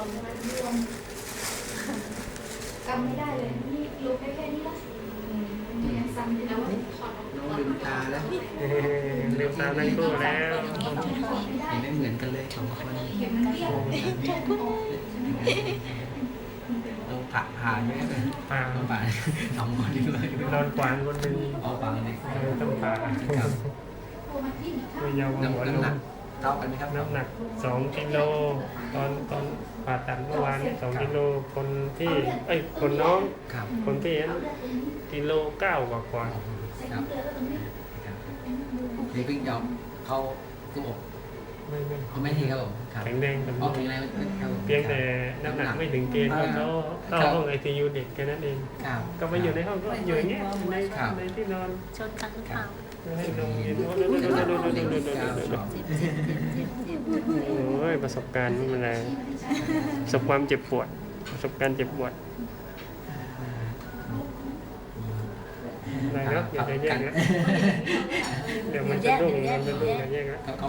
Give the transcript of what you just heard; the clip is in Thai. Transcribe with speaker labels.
Speaker 1: จำไม่ได้เลยนี่ลุกได้แค่นี้ละยังซ้ำอยู่นะว่า
Speaker 2: ถอดออกน้องลืมตาแล้ว
Speaker 1: ลืม
Speaker 3: ตาทั้งคู่แล้ว
Speaker 1: ไม่
Speaker 4: เหมือนกันเลยสองคน
Speaker 2: เห็นมันเรี
Speaker 4: าผ่าผ่านี่ย
Speaker 1: ผ่าผ่า
Speaker 4: สองคนนี้เลยนอนก
Speaker 1: วางคนหนึ่งเอากวางเลยต้องผ่าไม่ยาวหัวลง
Speaker 4: เท่ากันไหมครับน้ำหน
Speaker 3: ักสองกิโลตอนตอนผ่าตัดเมื่อวานนี่สองกิโลคนที่เอ้ยคนน้อง
Speaker 4: ครับ
Speaker 1: คนที่เห็น
Speaker 3: กิโลเก้ากว่ากว่า
Speaker 4: ครับครับ
Speaker 1: นี่เ
Speaker 2: พิ
Speaker 4: ่งยอมเข้าตู้อบ
Speaker 3: ไม่ไม่เขาไม่ให้ครับ
Speaker 4: ผมครับแข็
Speaker 3: งแรงกันอ๋อแข็งแ
Speaker 4: รงครับเพียงแต่
Speaker 3: น้ำหนักไม่ถึงเกณฑ์เขาเข้าห้องไอซียูเด็กแค่นั้นเอง
Speaker 2: ครับก็
Speaker 4: มาอยู่ใน
Speaker 3: ห้องก็อยู่อย่างเงี้ยในครับในที่นอน
Speaker 2: ชนกันหรือเปล่า
Speaker 3: ให้นอนกินโอ้โหโอ้โหโอ้โหโอ้โหโอ้โหโอ้โหโอ้โหเก้าสอง
Speaker 4: เจ็บเ
Speaker 2: จ็บเจ็บเจ็บเจ็บโอ้ย
Speaker 3: ประสบการณ์ไม่เป็นไร
Speaker 1: ประ
Speaker 4: สบคว
Speaker 3: ามเจ็บปวด ประสบการณ์เจ็บปวด
Speaker 4: อะไรเนาะอย่าจะแยกนะ
Speaker 2: เดี๋ยวมันจะดุ้งมันจะดุ้งอย่
Speaker 3: าแยกนะ
Speaker 4: เขาเขาไม่